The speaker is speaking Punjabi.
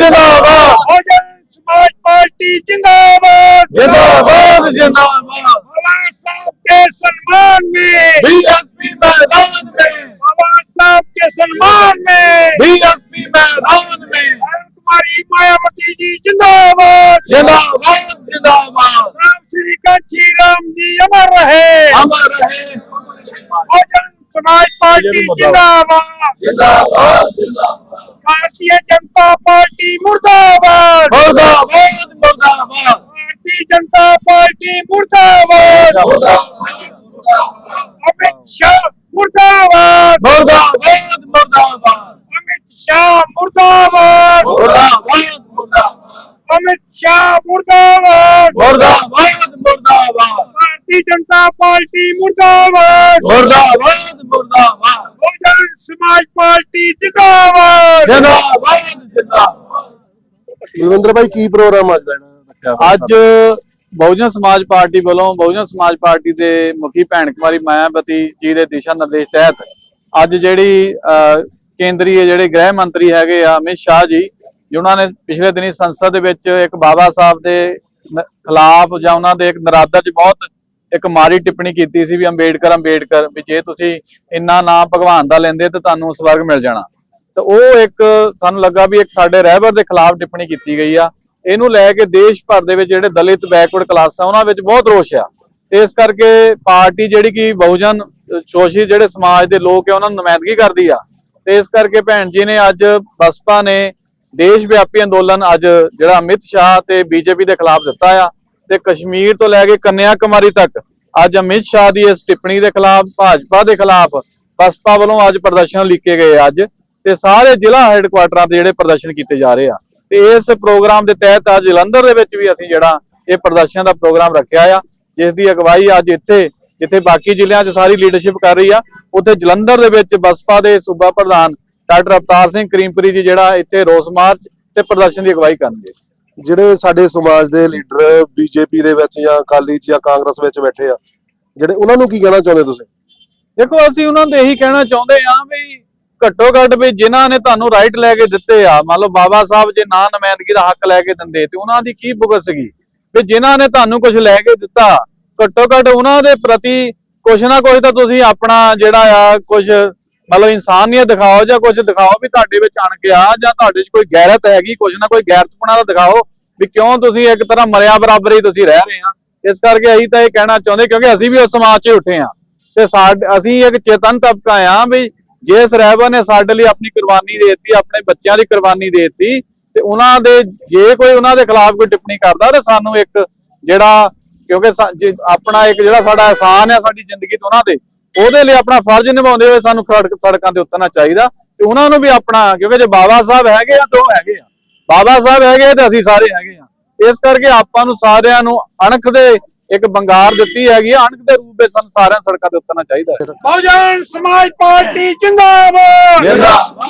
ਜਿੰਦਾਬਾਦ ਬਹੁਜਨ ਸਮਾਜ ਪਾਰਟੀ ਜਿੰਦਾਬਾਦ जिंदाबाद जिंदाबाद बाबा साहब के सम्मान में बीएसपी मैदान में बाबा साहब के सम्मान में बीएसपी मैदान में भारत कुमारी मायावती जी जिंदाबाद जिंदाबाद जिंदाबाद राम श्री कांची राम जी अमर रहे अमर रहे बहुजन समाज पार्टी जिंदाबाद जिंदाबाद जिंदाबाद भारतीय जनता पार्टी मुर्दाबाद मुर्दाबाद मुर्दाबाद भारतीय जनता पार्टी मुर्दाबाद अमित शाह मुर्दाबाद मुर्दाबाद मुर्दाबाद अमित शाह मुर्दाबाद मुर्दाबाद मुर्दाबाद अमित शाह मुर्दाबाद मुर्दाबाद मुर्दाबाद भारतीय जनता पार्टी मुर्दाबाद मुर्दाबाद मुर्दाबाद बहुजन समाज पार्टी ਮਾਇਆਵਤੀ ਜੀ ਦੇ ਦਿਸ਼ਾ ਨਿਰਦੇਸ਼ ਤਹਿਤ ਅੱਜ ਜਿਹੜੀ ਕੇਂਦਰੀ ਜਿਹੜੇ ਗ੍ਰਹਿ ਮੰਤਰੀ ਹੈਗੇ ਆ ਅਮਿਤ ਸ਼ਾਹ ਜੀ ਜਿਨ੍ਹਾਂ ਨੇ ਪਿਛਲੇ ਦਿਨੀ ਸੰਸਦ ਦੇ ਵਿੱਚ ਇੱਕ ਬਾਬਾ ਸਾਹਿਬ ਦੇ ਖਿਲਾਫ ਜਾਂ ਉਹਨਾਂ ਦੇ ਇੱਕ ਨਰਾਦਾ 'ਚ ਬਹੁਤ ਇੱਕ ਮਾਰੀ ਟਿੱਪਣੀ ਕੀਤੀ ਸੀ ਵੀ ਅੰਬੇਡਕਰ ਅੰਬੇਡਕਰ, ਵੀ ਜੇ ਤੁਸੀਂ ਇੰਨਾ ਨਾਮ ਭਗਵਾਨ ਦਾ ਲੈਂਦੇ ਤਾਂ ਤੁਹਾਨੂੰ ਸਵਰਗ ਮਿਲ ਜਾਣਾ। ਤਾਂ ਉਹ ਇੱਕ ਸਾਨੂੰ ਲੱਗਾ ਵੀ ਇੱਕ ਸਾਡੇ ਰਹਿਬਰ ਦੇ ਖਿਲਾਫ ਟਿੱਪਣੀ ਕੀਤੀ ਗਈ ਆ। ਇਹਨੂੰ ਲੈ ਕੇ ਦੇਸ਼ ਭਰ ਦੇ ਵਿੱਚ ਜਿਹੜੇ ਦਲਿਤ ਬੈਕਵਰਡ ਕਲਾਸਾਂ, ਉਹਨਾਂ ਵਿੱਚ ਬਹੁਤ ਰੋਸ਼ ਆ। ਇਸ ਕਰਕੇ ਪਾਰਟੀ ਜਿਹੜੀ ਕਿ ਬਹੁਜਨ, ਸ਼ੋਸ਼ੀ ਜਿਹੜੇ ਸਮਾਜ ਦੇ ਲੋਕ ਆ, ਉਹਨਾਂ ਨੂੰ ਨੁਮਾਇੰਦਗੀ ਕਰਦੀ ਆ। ਤੇ ਇਸ ਕਰਕੇ ਭੈਣ ਜੀ ਨੇ ਅੱਜ ਬਸਪਾ ਨੇ ਦੇਸ਼ ਵਿਆਪੀ ਅੰਦੋਲਨ ਅੱਜ ਜਿਹੜਾ ਅਮਿਤ ਸ਼ਾਹ ਤੇ ਬੀਜੇਪੀ ਦੇ ਖਿਲਾਫ ਦਿੱਤਾ ਆ। ਤੇ ਕਸ਼ਮੀਰ ਤੋਂ ਲੈ ਕੇ ਕੰਨਿਆ ਕੁਮਾਰੀ ਤੱਕ। ਅੱਜ ਅਮਿਤ ਸ਼ਾਹ ਦੀ ਇਸ ਟਿੱਪਣੀ ਦੇ ਖਿਲਾਫ, ਭਾਜਪਾ ਦੇ ਖਿਲਾਫ ਬਸਪਾ ਵੱਲੋਂ ਅੱਜ ਪ੍ਰਦਰਸ਼ਨ ਲਿਖੇ ਗਏ ਅੱਜ ਤੇ ਸਾਰੇ ਜ਼ਿਲ੍ਹਾ ਹੈੱਡਕੁਆਟਰਾਂ ਤੇ ਜਿਹੜੇ ਪ੍ਰਦਰਸ਼ਨ ਕੀਤੇ ਜਾ ਰਹੇ ਆ। ਤੇ ਇਸ ਪ੍ਰੋਗਰਾਮ ਦੇ ਤਹਿਤ ਅੱਜ ਜਲੰਧਰ ਦੇ ਵਿੱਚ ਵੀ ਅਸੀਂ ਜਿਹੜਾ ਇਹ ਪ੍ਰਦਰਸ਼ਨ ਦਾ ਪ੍ਰੋਗਰਾਮ ਰੱਖਿਆ ਆ, ਜਿਸ ਦੀ ਅਗਵਾਈ ਅੱਜ ਇੱਥੇ, ਜਿੱਥੇ ਬਾਕੀ ਜ਼ਿਲ੍ਹਿਆਂ 'ਚ ਸਾਰੀ ਲੀਡਰਸ਼ਿਪ ਕਰ ਰਹੀ ਆ, ਉੱਥੇ ਜਲੰਧਰ ਦੇ ਵਿੱਚ ਬਸਪਾ ਦੇ ਸੂਬਾ ਪ੍ਰਧਾਨ ਡਾਕਟਰ ਅਵਤਾਰ ਸਿੰਘ ਕਰੀਮਪੁਰੀ ਜੀ ਜਿਹੜਾ ਇੱਥੇ ਰੋਸ ਮਾਰਚ ਤੇ ਪ੍ਰਦਰਸ਼ਨ ਦੀ ਅਗਵਾਈ ਕਰਨਗੇ। ਜਿਹੜੇ ਸਾਡੇ ਸਮਾਜ ਦੇ ਲੀਡਰ ਬੀਜੇਪੀ ਦੇ ਵਿੱਚ ਜਾਂ ਅਕਾਲੀ ਚ ਜਾਂ ਕਾਂਗਰਸ ਵਿੱਚ ਬੈਠੇ ਆ, ਜਿਹੜੇ ਉਹਨਾਂ ਨੂੰ ਕੀ ਕਹਿਣਾ ਚਾਹੁੰਦੇ ਤੁਸੀਂ? ਦੇਖੋ, ਅਸੀਂ ਉਹਨਾਂ ਨੂੰ ਇਹੀ ਕਹਿਣਾ ਚਾਹੁੰਦੇ ਆ ਵੀ ਘੱਟੋ ਘੱਟ ਵੀ ਜਿਨ੍ਹਾਂ ਨੇ ਤੁਹਾਨੂੰ ਰਾਈਟ ਲੈ ਕੇ ਦਿੱਤੇ ਆ, ਮੰਨ ਲਓ ਬਾਬਾ ਸਾਹਿਬ ਜੇ ਨਾ ਨੁਮਾਇੰਦਗੀ ਦਾ ਹੱਕ ਲੈ ਕੇ ਦਿੰਦੇ ਤੇ ਉਹਨਾਂ ਦੀ ਕੀ ਭੁਗਤ ਸੀਗੀ? ਵੀ ਜਿਨ੍ਹਾਂ ਨੇ ਤੁਹਾਨੂੰ ਕੁਝ ਲੈ ਕੇ ਦਿੱਤਾ, ਘੱਟੋ ਘੱਟ ਉਹਨਾਂ ਦੇ ਪ੍ਰਤੀ ਕੁਛ ਨਾ ਕੁਛ ਤਾਂ ਤੁਸੀਂ ਆਪਣਾ ਜਿਹੜਾ ਆ ਕੁਝ ਮਤਲਬ ਇਨਸਾਨੀਅਤ ਦਿਖਾਓ ਜਾਂ ਕੁਝ ਦਿਖਾਓ ਵੀ ਤੁਹਾਡੇ ਵਿੱਚ ਅਣ ਗਿਆ ਜਾਂ ਤੁਹਾਡੇ 'ਚ ਕੋਈ ਗੈਰਤ ਹੈਗੀ ਕੁਝ ਨਾ ਕੋਈ ਗੈਰਤਪੁਣਾ ਦਾ ਦਿਖਾਓ ਵੀ ਕਿਉਂ ਤੁਸੀਂ ਇੱਕ ਤਰ੍ਹਾਂ ਮਰਿਆ ਬਰਾਬਰ ਹੀ ਤੁਸੀਂ ਰਹਿ ਰਹੇ ਆ ਇਸ ਕਰਕੇ ਅਸੀਂ ਤਾਂ ਇਹ ਕਹਿਣਾ ਚਾਹੁੰਦੇ ਕਿਉਂਕਿ ਅਸੀਂ ਵੀ ਉਸ ਸਮਾਜ 'ਚ ਉੱਠੇ ਆ ਤੇ ਅਸੀਂ ਇੱਕ ਚੇਤਨ ਤਬਕਾ ਆ ਵੀ ਜਿਸ ਰਹਿਬਰ ਨੇ ਸਾਡੇ ਲਈ ਆਪਣੀ ਕੁਰਬਾਨੀ ਦੇ ਦਿੱਤੀ, ਆਪਣੇ ਬੱਚਿਆਂ ਦੀ ਕੁਰਬਾਨੀ ਦੇ ਦਿੱਤੀ ਤੇ ਉਹਨਾਂ ਦੇ, ਜੇ ਕੋਈ ਉਹਨਾਂ ਦੇ ਖਿਲਾਫ ਕੋਈ ਟਿੱਪਣੀ ਕਰਦਾ ਤੇ ਸਾਨੂੰ ਇੱਕ ਜਿਹੜਾ ਕਿਉਂਕਿ ਆਪਣਾ ਇੱਕ ਜਿਹੜਾ ਸਾਡਾ ਅਹਿਸਾਨ ਹੈ ਸਾਡੀ ਜ਼ਿੰਦਗੀ ਤੋਂ ਉਹਨਾਂ ਦੇ ਉਹਦੇ ਲਈ ਆਪਣਾ ਫਰਜ਼ ਨਿਭਾਉਂਦੇ ਹੋਏ ਸਾਨੂੰ ਸੜਕਾਂ ਤੇ ਉਤਰਨਾ ਚਾਹੀਦਾ ਤੇ ਉਹਨਾਂ ਨੂੰ ਵੀ ਆਪਣਾ ਕਿਉਂਕਿ ਜੇ ਬਾਬਾ ਸਾਹਿਬ ਹੈਗੇ ਆ ਤਾਂ ਹੈਗੇ ਆ। ਬਾਬਾ ਸਾਹਿਬ ਹੈਗੇ ਤੇ ਅਸੀਂ ਸਾਰੇ ਹੈਗੇ ਆ। ਇਸ ਕਰਕੇ ਆਪਾਂ ਨੂੰ ਸਾਰਿਆਂ ਨੂੰ ਅਣਖ ਦੇ ਇੱਕ ਬੰਗਾਰ ਦਿੱਤੀ ਹੈਗੀ ਆ। ਅਣਖ ਦੇ ਰੂਪ ਵਿੱਚ ਸਾਨੂੰ ਸਾਰਿਆਂ ਸੜਕਾਂ ਤੇ ਉਤਰਨਾ ਚਾਹੀਦਾ ਹੈ। ਬਹੁਜਨ ਸਮਾਜ ਪਾਰਟੀ ਜਿੰਦਾਬਾਦ। ਜਿੰਦਾਬਾਦ।